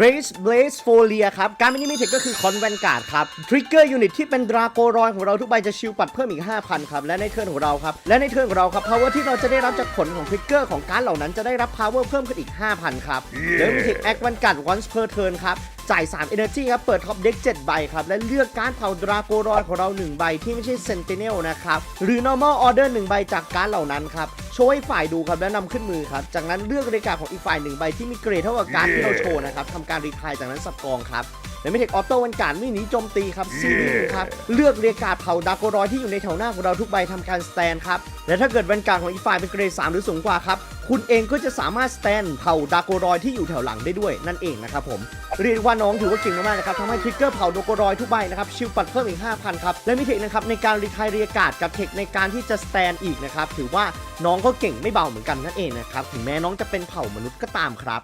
Race Blaze Folia ครับ การมินิมิเทคก็คือคอนแวนการ์ดครับ Trigger Unit ที่เป็นดราโกรอยของเราทุกใบจะชิลปัดเพิ่มอีก 5,000 ครับ และในเทิร์นของเราครับ และในเทิร์นของเราครับ power ที่เราจะได้รับจากผลของ Trigger ของการ์ดเหล่านั้นจะได้รับ power เพิ่มขึ้นอีก 5,000 ครับโดยมิเทค Act Vanguard once per turn ครับจ่าย 3 Energy ครับ เปิดท็อปเด็ก7ใบครับ และเลือกการ์ดเผ่าดราโกรอยของเรา 1 ใบที่ไม่ใช่ Sentinel นะครับ หรือ normal order 1 ใบจากการ์ดเหล่านั้นครับ โชว์ให้ฝ่ายดูครับและนำขึ้นมือครับ จากนั้นเลือกรายการของอีกฝ่ายหนึ่งใบที่มีเกรดเท่ากับการ์ดที่เราโชว์นะครับทำการรีทายจากนั้นสับกองครับและไม่เทคออโต้วันการไม่หนีโจมตีครับซีนิงครับเลือกเรียกการ์ดเผ่าดราโกรอยที่อยู่ในแถวหน้าของเราทุกใบทำการสแตนครับและถ้าเกิดวันการของอีกฝ่ายเป็นเกรด3หรือสูงกว่าครับคุณเองก็จะสามารถสแตนเผ่าดราโกรอยที่อยู่แถวหลังได้ด้วยนั่นเองนะครับผมเรียกว่าน้องถือว่าเก่งมากๆนะครับทำให้ทริกเกอร์เผาโดโกรอยทุกใบนะครับชิลปัดเพิ่มอีก5,000ครับและมีเทคนะครับในการรีไทายเรียกาดกับเทคในการที่จะสแตนอีกนะครับถือว่าน้องก็เก่งไม่เบาเหมือนกันนั่นเองนะครับ ถึงแม้น้องจะเป็นเผ่ามนุษย์ก็ตามครับ